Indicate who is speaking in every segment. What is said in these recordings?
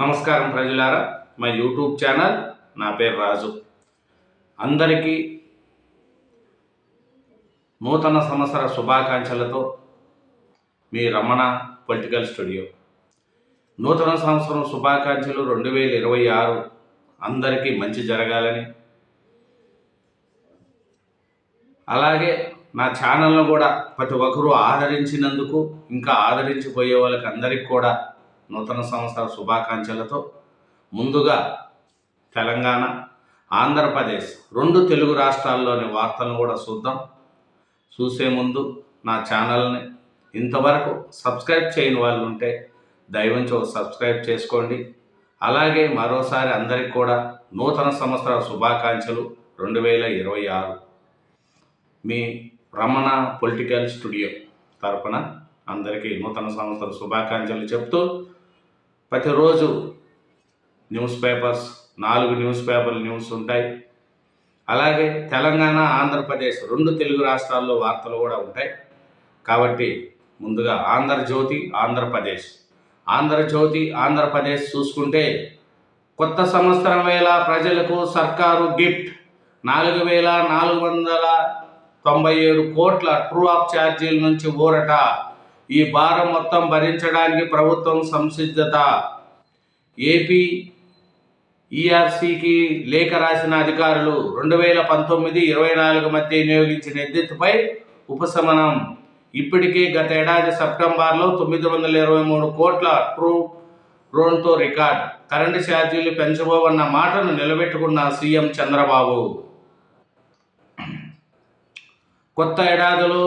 Speaker 1: నమస్కారం ప్రజలారా. మా యూట్యూబ్ ఛానల్ నా పేరు రాజు. అందరికీ నూతన సంవత్సర శుభాకాంక్షలతో మీ రమణ పొలిటికల్ స్టూడియో. నూతన సంవత్సరం శుభాకాంక్షలు రెండు వేల ఇరవై ఆరు అందరికీ మంచి జరగాలని. అలాగే నా ఛానల్ను కూడా ప్రతి ఒక్కరూ ఆదరించినందుకు ఇంకా ఆదరించిపోయే వాళ్ళకి అందరికీ కూడా నూతన సంవత్సర శుభాకాంక్షలతో ముందుగా తెలంగాణ ఆంధ్రప్రదేశ్ రెండు తెలుగు రాష్ట్రాల్లోని వార్తలను కూడా చూద్దాం. చూసే ముందు నా ఛానల్ని ఇంతవరకు సబ్స్క్రైబ్ చేయని వాళ్ళు ఉంటే దయవంచి సబ్స్క్రైబ్ చేసుకోండి. అలాగే మరోసారి అందరికి కూడా నూతన సంవత్సర శుభాకాంక్షలు రెండు వేల ఇరవై ఆరు. మీ రమణ పొలిటికల్ స్టూడియో తరపున అందరికీ నూతన సంవత్సర శుభాకాంక్షలు చెప్తూ ప్రతిరోజు న్యూస్ పేపర్స్ నాలుగు న్యూస్ పేపర్లు న్యూస్ ఉంటాయి. అలాగే తెలంగాణ ఆంధ్రప్రదేశ్ రెండు తెలుగు రాష్ట్రాల్లో వార్తలు కూడా ఉంటాయి. కాబట్టి ముందుగా ఆంధ్రజ్యోతి ఆంధ్రప్రదేశ్. ఆంధ్రజ్యోతి ఆంధ్రప్రదేశ్ చూసుకుంటే కొత్త సంవత్సరం వేళ ప్రజలకు సర్కారు గిఫ్ట్. నాలుగు వేల నాలుగు వందల తొంభై ఏడు కోట్ల ట్రూ ఆఫ్ ఛార్జీల నుంచి ఊరట. ఈ భారం మొత్తం భరించడానికి ప్రభుత్వం సంసిద్ధత. ఏపీ ఈఆర్సీకి లేఖ రాసిన అధికారులు రెండు వేల పంతొమ్మిది ఇరవై నాలుగు మధ్య వినియోగించిన విద్యుత్తుపై ఉపశమనం. ఇప్పటికే గత ఏడాది సెప్టెంబర్లో తొమ్మిది వందల ఇరవై మూడు కోట్ల ట్రూ డ్రోన్తో రికార్డ్. కరెంటు ఛార్జీలు పెంచబోవన్న మాటను నిలబెట్టుకున్న సీఎం చంద్రబాబు. కొత్త ఏడాదిలో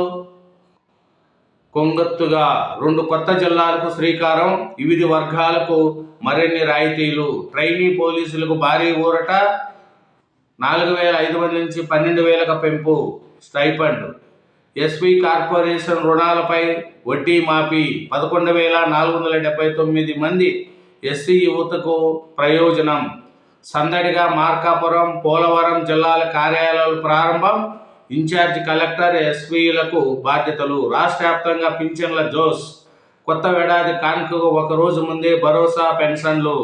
Speaker 1: కొంగత్తుగా రెండు కొత్త జిల్లాలకు శ్రీకారం. వివిధ వర్గాలకు మరిన్ని రాయితీలు. ట్రైనీ పోలీసులకు భారీ ఊరట. నాలుగు వేల ఐదు వందల నుంచి పన్నెండు వేలకు పెంపు. స్టైఫండ్ ఎస్వి కార్పొరేషన్ రుణాలపై వడ్డీ మాఫీ. పదకొండు వేల నాలుగు వందల డెబ్బై తొమ్మిది మంది ఎస్సీ యువతకు ప్రయోజనం. సందడిగా మార్కాపురం పోలవరం జిల్లాల కార్యాలయాలు ప్రారంభం. ఇన్ఛార్జ్ కలెక్టర్ ఎస్వీలకు బాధ్యతలు. రాష్ట్ర వ్యాప్తంగా పింఛన్ల జోస్. కొత్త ఏడాది కానుకకు ఒక రోజు ముందే భరోసా పెన్షన్లు.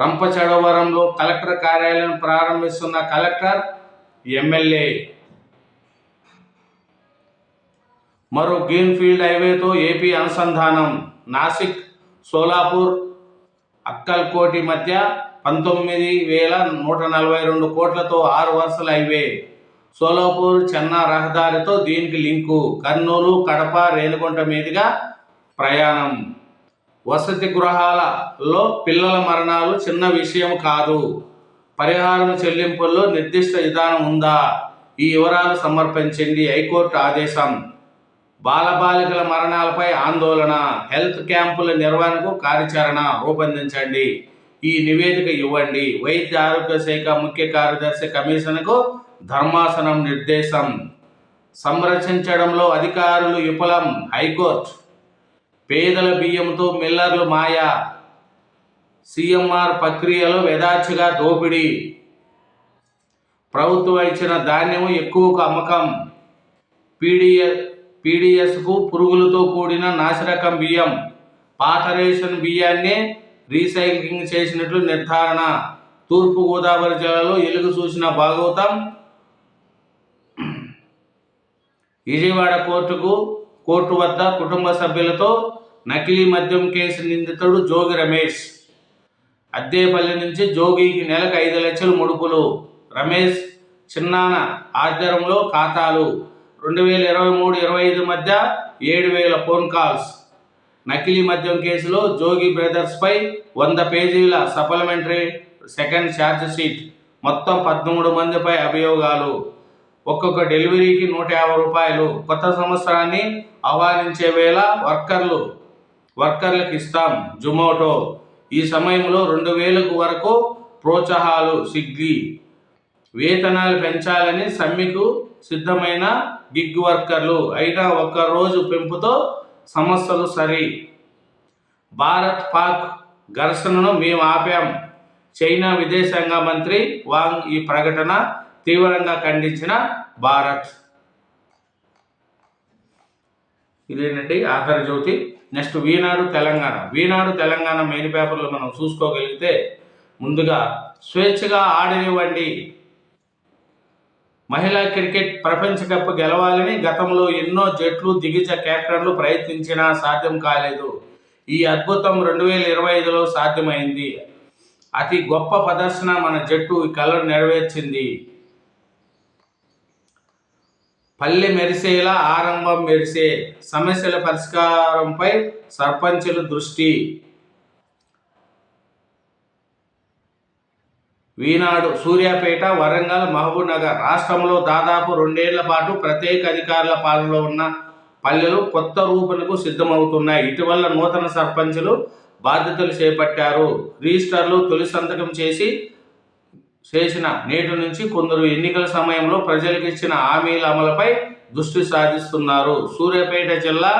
Speaker 1: రంపచడవరంలో కలెక్టర్ కార్యాలయం ప్రారంభిస్తున్న కలెక్టర్ ఎమ్మెల్యే. మరో గ్రీన్ఫీల్డ్ హైవేతో ఏపీ అనుసంధానం. నాసిక్ సోలాపూర్ అక్కల్కోటి మధ్య పంతొమ్మిది వేల నూట నలభై రెండు కోట్లతో ఆరు వరుసల హైవే. సోలాపూర్ చెన్నా రహదారితో దీనికి లింకు. కర్నూలు కడప రేణిగుంట మీదుగా ప్రయాణం. వసతి గృహాలలో పిల్లల మరణాలు చిన్న విషయం కాదు. పరిహారం చెల్లింపుల్లో నిర్దిష్ట విధానం ఉందా? ఈ వివరాలు సమర్పించండి హైకోర్టు ఆదేశం. బాలబాలికల మరణాలపై ఆందోళన హెల్త్ క్యాంపుల నిర్వహణకు కార్యాచరణ రూపొందించండి. ఈ నివేదిక ఇవ్వండి. వైద్య ఆరోగ్య శాఖ ముఖ్య కార్యదర్శి కమిషన్కు ధర్మాసనం నిర్దేశం. సంరక్షించడంలో అధికారులు విఫలం. హైకోర్టు పేదల బియ్యంతో మిల్లర్లు మాయా. సిఎంఆర్ ప్రక్రియలో యథాచిగా దోపిడీ. ప్రభుత్వం ఇచ్చిన ధాన్యం ఎక్కువకు అమ్మకం. పీడిఎస్ పీడిఎస్కు పురుగులతో కూడిన నాసిరకం బియ్యం. పాత రేషన్ బియ్యాన్ని రీసైక్లింగ్ చేసినట్లు నిర్ధారణ. తూర్పుగోదావరి జిల్లాలో ఎలుగు చూసిన భాగవతం విజయవాడ కోర్టుకు కోర్టు వద్ద కుటుంబ సభ్యులతో నకిలీ మద్యం కేసు నిందితుడు జోగి రమేష్. అద్దేపల్లి నుంచి జోగికి నెలకు ఐదు లక్షలు ముడుపులు. రమేష్ చిన్నాన ఆధ్వర్యంలో ఖాతాలు రెండు వేల ఇరవై మూడు ఇరవై ఐదు మధ్య ఏడు వేల ఫోన్ కాల్స్. నకిలీ మద్యం కేసులో జోగి బ్రదర్స్పై వంద పేజీల సప్లిమెంటరీ సెకండ్ ఛార్జ్ షీట్. మొత్తం పదమూడు మందిపై అభియోగాలు. ఒక్కొక్క డెలివరీకి నూట యాభై రూపాయలు. కొత్త సంవత్సరాన్ని ఆహ్వానించే వేళ వర్కర్లు వర్కర్లకు ఇస్తాం. జొమాటో. ఈ సమయంలో రెండు వేలకు వరకు ప్రోత్సాహాలు సిగ్గి. వేతనాలు పెంచాలని సమ్మెకు సిద్ధమైన గిగ్ వర్కర్లు. అయినా ఒక్క రోజు పెంపుతో సమస్యలు సరి. భారత్ పాక్ ఘర్షణను మేము ఆపాం. చైనా విదేశాంగ మంత్రి వాంగ్ ఈ ప్రకటన తీవ్రంగా ఖండించిన భారత్. ఇదేనండి ఆధార జ్యోతి. నెక్స్ట్ వీనాడు తెలంగాణ. వీనాడు తెలంగాణ మెయిన్ పేపర్లో మనం చూసుకోగలిగితే ముందుగా స్వేచ్ఛగా ఆడనివ్వండి. మహిళా క్రికెట్ ప్రపంచ కప్ గెలవాలని గతంలో ఎన్నో జట్లు దిగ్గజ కెప్టెన్లు ప్రయత్నించినా సాధ్యం కాలేదు. ఈ అద్భుతం రెండు వేల ఇరవై ఐదులో సాధ్యమైంది. అతి గొప్ప ప్రదర్శన మన జట్టు ఈ కళను నెరవేర్చింది. పల్లె మెరిసేలా ఆరంభం మెరిసే సమస్యల పరిష్కారంపై సర్పంచుల దృష్టి. వీనాడు సూర్యాపేట వరంగల్ మహబూబ్ నగర్ రాష్ట్రంలో దాదాపు రెండేళ్ళ పాటు ప్రత్యేక అధికారుల పాలనలో ఉన్న పల్లెలు కొత్త రూపులకు సిద్ధమవుతున్నాయి. ఇటీవల నూతన సర్పంచులు బాధ్యతలు చేపట్టారు. రిజిస్టర్లు తొలి సంతకం చేసి చేసిన నేటి నుంచి కొందరు ఎన్నికల సమయంలో ప్రజలకు ఇచ్చిన హామీల అమలుపై దృష్టి సాధిస్తున్నారు సూర్యాపేట జిల్లా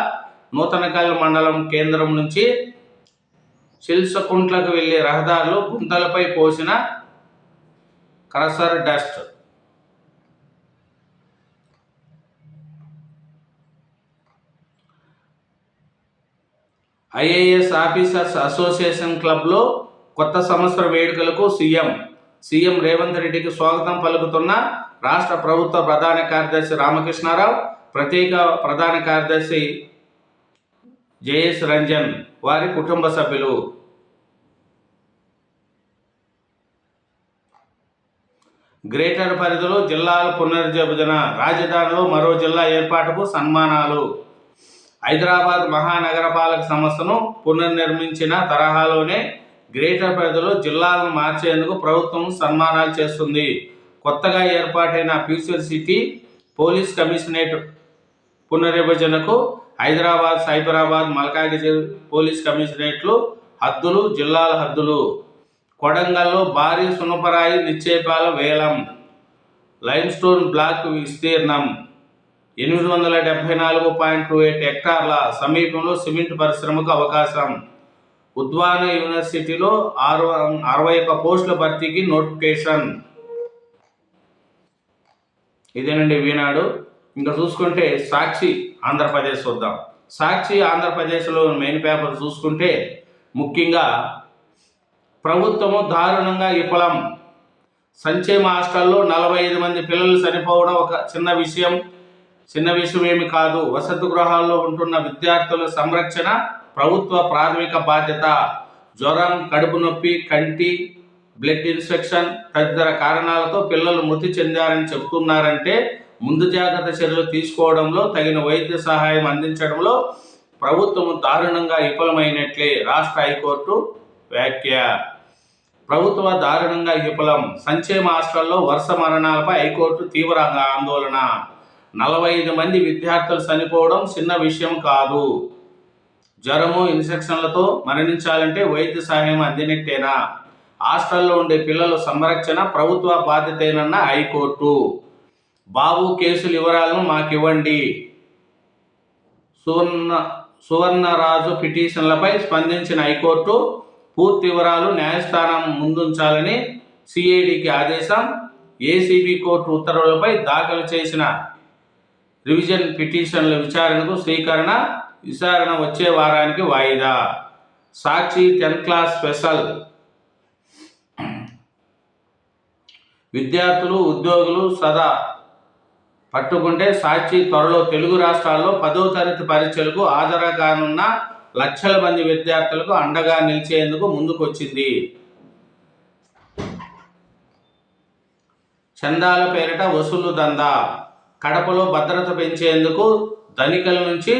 Speaker 1: నూతనకల్ మండలం కేంద్రం నుంచి చిల్సకుంట్లకు వెళ్ళే రహదారులు గుంతలపై పోసిన crusher dust. IAS officers association క్లబ్లో కొత్త సంవత్సర వేడుకలకు సీఎం సీఎం రేవంత్ రెడ్డికి స్వాగతం పలుకుతున్న రాష్ట్ర ప్రభుత్వ ప్రధాన కార్యదర్శి రామకృష్ణారావు ప్రత్యేక ప్రధాన కార్యదర్శి జయేష్ రంజన్ వారి కుటుంబ సభ్యులు. గ్రేటర్ పరిధిలో జిల్లాల పునర్విభజన రాజధానిలో మరో జిల్లా ఏర్పాటుకు సన్మానాలు. హైదరాబాద్ మహానగరపాలక సంస్థను పునర్నిర్మించిన తరహాలోనే గ్రేటర్ పరిధిలో జిల్లాలను మార్చేందుకు ప్రభుత్వం సన్మానాలు చేస్తుంది. కొత్తగా ఏర్పాటైన ఫ్యూచర్ సిటీ పోలీస్ కమిషనరేట్ పునర్విభజనకు హైదరాబాద్ సైబరాబాద్ మల్కాగిరి పోలీస్ కమిషనరేట్లు హద్దులు జిల్లాల హద్దులు. కొడంగల్లో భారీ సునపరాయి నిక్షేపాల వేలం. లైమ్ స్టోన్ బ్లాక్ విస్తీర్ణం. ఎనిమిది వందల డెబ్బై నాలుగు పాయింట్ టూ ఎయిట్ హెక్టార్ల సమీపంలో సిమెంట్ పరిశ్రమకు అవకాశం. ఉద్వాన యూనివర్సిటీలో ఆరు అరవై ఒక్క పోస్టుల భర్తీకి నోటిఫికేషన్. ఇదేనండి వీనాడు. ఇంకా చూసుకుంటే సాక్షి ఆంధ్రప్రదేశ్ చూద్దాం. సాక్షి ఆంధ్రప్రదేశ్లో మెయిన్ పేపర్ చూసుకుంటే ముఖ్యంగా ప్రభుత్వము దారుణంగా విఫలం. సంక్షేమ హాస్టల్లో నలభై ఐదు మంది పిల్లలు చనిపోవడం ఒక చిన్న విషయం. చిన్న విషయం ఏమి కాదు. వసతి గృహాల్లో ఉంటున్న విద్యార్థుల సంరక్షణ ప్రభుత్వ ప్రాథమిక బాధ్యత జ్వరం కడుపు నొప్పి కంటి బ్లడ్ ఇన్ఫెక్షన్ తదితర కారణాలతో పిల్లలు మృతి చెందారని చెబుతున్నారంటే ముందు జాగ్రత్త చర్యలు తీసుకోవడంలో తగిన వైద్య సహాయం అందించడంలో ప్రభుత్వం దారుణంగా విఫలమైనట్లే రాష్ట్ర హైకోర్టు వ్యాఖ్య. ప్రభుత్వ దారుణంగా విఫలం. సంక్షేమ హాస్టల్లో వరుస మరణాలపై హైకోర్టు తీవ్రంగా ఆందోళన. నలభై ఐదు మంది విద్యార్థులు చనిపోవడం చిన్న విషయం కాదు. జ్వరము ఇన్ఫెక్షన్లతో మరణించాలంటే వైద్య సహాయం అందినట్టేనా? హాస్టల్లో ఉండే పిల్లల సంరక్షణ ప్రభుత్వ బాధ్యతేనన్న హైకోర్టు. బాబు కేసుల వివరాలను మాకివ్వండి. సువర్ణ సువర్ణరాజు పిటిషన్లపై స్పందించిన హైకోర్టు పూర్తి వివరాలు న్యాయస్థానం ముందుంచాలని సిఐడికి ఆదేశం ఏసీబీ కోర్టు ఉత్తర్వులపై దాఖలు చేసిన రివిజన్ పిటిషన్ల విచారణకు స్వీకరణ విచారణ వచ్చే వారానికి వాయిదా. Sakshi tenth class special. విద్యార్థులు ఉద్యోగులు సదా పట్టుకుంటే సాక్షి త్వరలో తెలుగు రాష్ట్రాల్లో పదో తరగతి పరీక్షలకు హాజరు కానున్న లక్షల మంది విద్యార్థులకు అండగా నిలిచేందుకు ముందుకొచ్చింది. చందాల పేరిట వసూలు దందా. కడపలో భద్రత పెంచేందుకు ధనికల నుంచి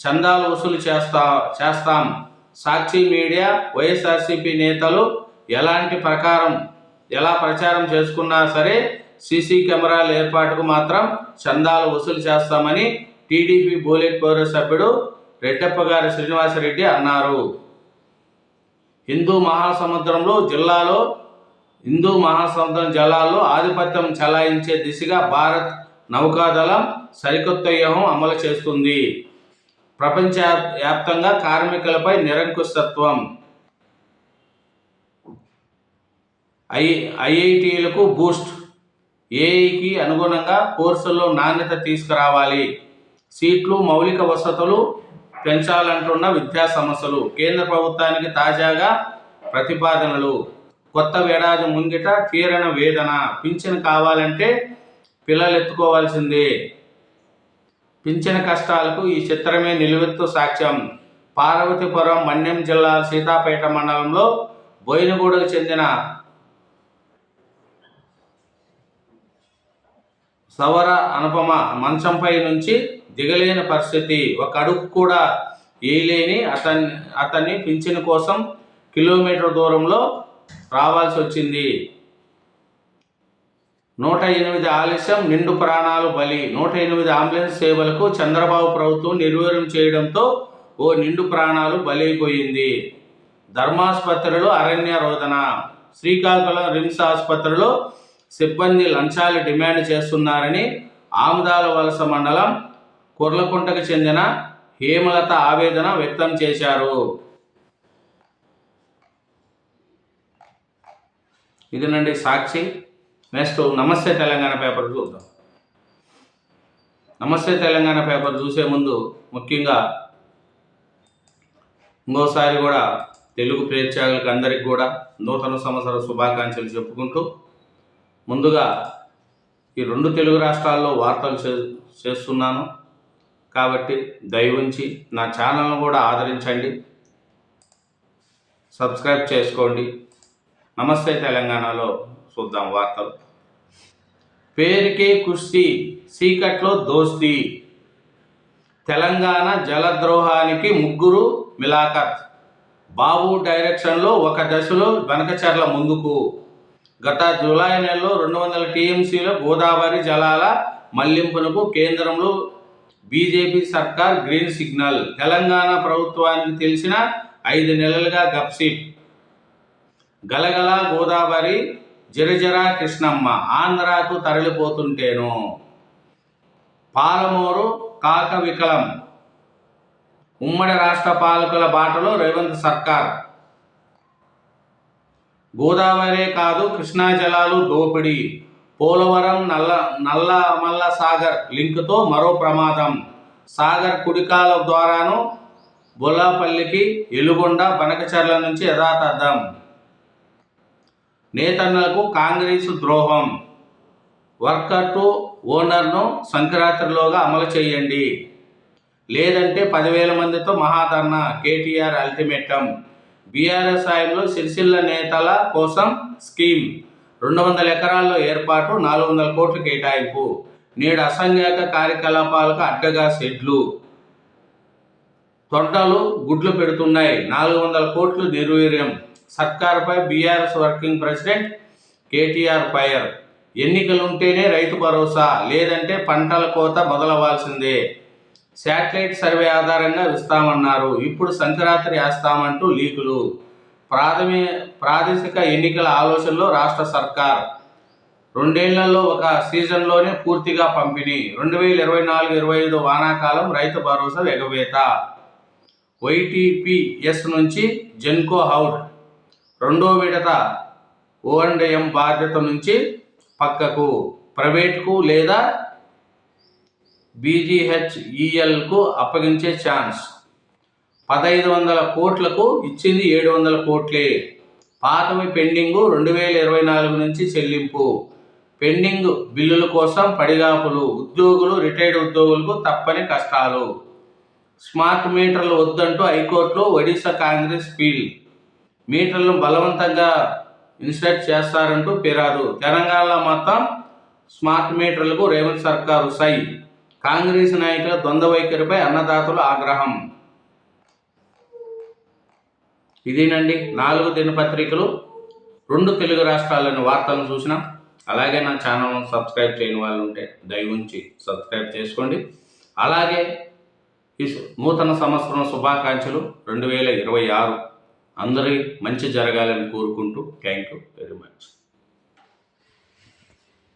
Speaker 1: చందాలు వసూలు చేస్తా చేస్తాం. సాక్షి మీడియా వైఎస్ఆర్సీపీ నేతలు ఎలాంటి ప్రకారం ఎలా ప్రచారం చేసుకున్నా సరే సీసీ కెమెరాల ఏర్పాటుకు మాత్రం చందాలు వసూలు చేస్తామని టీడీపీ బోలెట్ పౌర సభ్యుడు రెడ్డప్ప గారి శ్రీనివాసరెడ్డి అన్నారు. హిందూ మహాసముద్రంలో జిల్లాలో హిందూ మహాసముద్రం జలాల్లో ఆధిపత్యం చెలాయించే దిశగా భారత్ నౌకాదళం సరికొత్త వ్యూహం అమలు చేస్తుంది. ప్రపంచ వ్యాప్తంగా కార్మికులపై నిరంకుశత్వం. ఐ ఐఐటీలకు బూస్ట్. ఏఐకి అనుగుణంగా కోర్సుల్లో నాణ్యత తీసుకురావాలి. సీట్లు మౌలిక వసతులు పెంచాలంటున్న విద్యా సమస్యలు. కేంద్ర ప్రభుత్వానికి తాజాగా ప్రతిపాదనలు. కొత్త ఏడాది ముంగిట తీరణ వేదన. పింఛన్ కావాలంటే పిల్లలు ఎత్తుకోవాల్సిందే పింఛన కష్టాలకు ఈ చిత్రమే నిలువెత్తు సాక్ష్యం. పార్వతీపురం మన్యం జిల్లా సీతాపేట మండలంలో బోయినగూడకు చెందిన సవర అనుపమ మంచంపై నుంచి దిగలేని పరిస్థితి. ఒక అడుగు కూడా వేయలేని అతన్ని అతన్ని పింఛన్ కోసం కిలోమీటర్ దూరంలో రావాల్సి వచ్చింది. నూట ఎనిమిది ఆలస్యం నిండు ప్రాణాలు బలి. నూట ఎనిమిది అంబులెన్స్ సేవలకు చంద్రబాబు ప్రభుత్వం నిర్వీర్యం చేయడంతో ఓ నిండు ప్రాణాలు బలైపోయింది. ధర్మాసుపత్రిలో అరణ్య రోదన. శ్రీకాకుళం రిమ్స్ ఆసుపత్రిలో సిబ్బంది లంచాలు డిమాండ్ చేస్తున్నారని ఆముదాల వలస మండలం కుర్లకుంటకు చెందిన హేమలత ఆవేదన వ్యక్తం చేశారు. ఇదేనండి సాక్షి. నెక్స్ట్ నమస్తే తెలంగాణ పేపర్ చూద్దాం. నమస్తే తెలంగాణ పేపర్ చూసే ముందు ముఖ్యంగా ఇంకోసారి కూడా తెలుగు ప్రేక్షకులకు అందరికి కూడా నూతన సంవత్సర శుభాకాంక్షలు చెప్పుకుంటూ ముందుగా ఈ రెండు తెలుగు రాష్ట్రాల్లో వార్తలు చే చేస్తున్నాను. కాబట్టి దయవుంచి నా ఛానల్ను కూడా ఆదరించండి. సబ్స్క్రైబ్ చేసుకోండి. నమస్తే తెలంగాణలో చూద్దాం వార్తలు. పేరుకే కుస్తీ సీకట్లో దోస్తీ తెలంగాణ జలద్రోహానికి ముగ్గురు మిలాఖత్. బాబు డైరెక్షన్లో ఒక దశలో వెనకచర్ల ముందుకు. గత జూలై నెలలో రెండు వందల టీఎంసీలో గోదావరి జలాల మళ్ళింపునకు కేంద్రంలో బీజేపీ సర్కార్ గ్రీన్ సిగ్నల్. తెలంగాణ ప్రభుత్వానికి తెలిసిన ఐదు నెలలుగా గప్సిప్. గలగల గోదావరి జరజర కృష్ణమ్మ ఆంధ్రాకు తరలిపోతుంటేను. పాలమూరు కాక వికలం. ఉమ్మడి రాష్ట్ర పాలకుల బాటలో రేవంత్ సర్కార్. గోదావరి కాదు కృష్ణా జలాలు దోపిడీ. పోలవరం నల్ల నల్లమల్ల సాగర్ లింక్తో మరో ప్రమాదం. సాగర్ కుడికాల ద్వారాను బొల్లాపల్లికి ఎలుగొండ బనకచర్ల నుంచి యథాతథం. నేతన్నలకు కాంగ్రెస్ ద్రోహం. వర్కర్ టు ఓనర్ను సంక్రాంతిలోగా అమలు చేయండి. లేదంటే పదివేల మందితో మహాధర్నా కేటీఆర్ అల్టిమేటం. బీఆర్ఎస్ సాయంలో సిరిసిల్ల నేతల కోసం స్కీమ్. రెండు వందల ఎకరాల్లో ఏర్పాటు నాలుగు వందల కోట్ల కేటాయింపు. నేడు అసంఖ్యాక కార్యకలాపాలకు అడ్డగా షెడ్లు. తొట్టలు గుడ్లు పెడుతున్నాయి. నాలుగు వందల కోట్లు నిర్వీర్యం. సర్కారుపై BRS working president KTR fire. ఎన్నికలుంటేనే Rythu Bharosa లేదంటే పంటల కోత మొదలవ్వాల్సిందే. శాటిలైట్ సర్వే ఆధారంగా ఇస్తామన్నారు. ఇప్పుడు సంక్రాంతి వేస్తామంటూ లీకులు. ప్రాథమి ప్రాదేశిక ఎన్నికల ఆలోచనలో రాష్ట్ర సర్కార్. రెండేళ్ళలో ఒక సీజన్లోనే పూర్తిగా పంపిణీ. రెండు వేల ఇరవై నాలుగు ఇరవై ఐదు వానాకాలం రైతు భరోసా ఎగవేత. వైటీపీఎస్ నుంచి జెన్కో హౌడ్ రెండో విడత ఓ బాధ్యత నుంచి పక్కకు ప్రైవేట్కు లేదా బీజీహెచ్ఈఎల్కు అప్పగించే ఛాన్స్. పదహైదు వందల కోట్లకు ఇచ్చింది ఏడు వందల కోట్లే. పాతవి పెండింగు రెండు వేల ఇరవై నాలుగు నుంచి చెల్లింపు. పెండింగ్ బిల్లుల కోసం పడిగాపులు ఉద్యోగులు రిటైర్డ్ ఉద్యోగులకు తప్పని కష్టాలు. స్మార్ట్ మీటర్లు వద్దంటూ హైకోర్టులో ఒడిశా కాంగ్రెస్ పీల్ మీటర్లను బలవంతంగా ఇన్స్టర్ట్ చేస్తారంటూ ఫిర్యాదు తెలంగాణలో మొత్తం స్మార్ట్ మీటర్లకు రేవంత్ సర్కారు సై. కాంగ్రెస్ నాయకుల ద్వంద్వ వైఖరిపై అన్నదాతలు ఆగ్రహం. ఇదేనండి నాలుగు దినపత్రికలు రెండు తెలుగు రాష్ట్రాల్లోని వార్తలను చూసినాం. అలాగే నా ఛానల్ను సబ్స్క్రైబ్ చేయని వాళ్ళు ఉంటే దయవుంచి సబ్స్క్రైబ్ చేసుకోండి. అలాగే ఈ నూతన సంవత్సరం శుభాకాంక్షలు. రెండు వేల ఇరవై ఆరు అందరి మంచి జరగాలని కోరుకుంటూ థ్యాంక్ యూ వెరీ మచ్.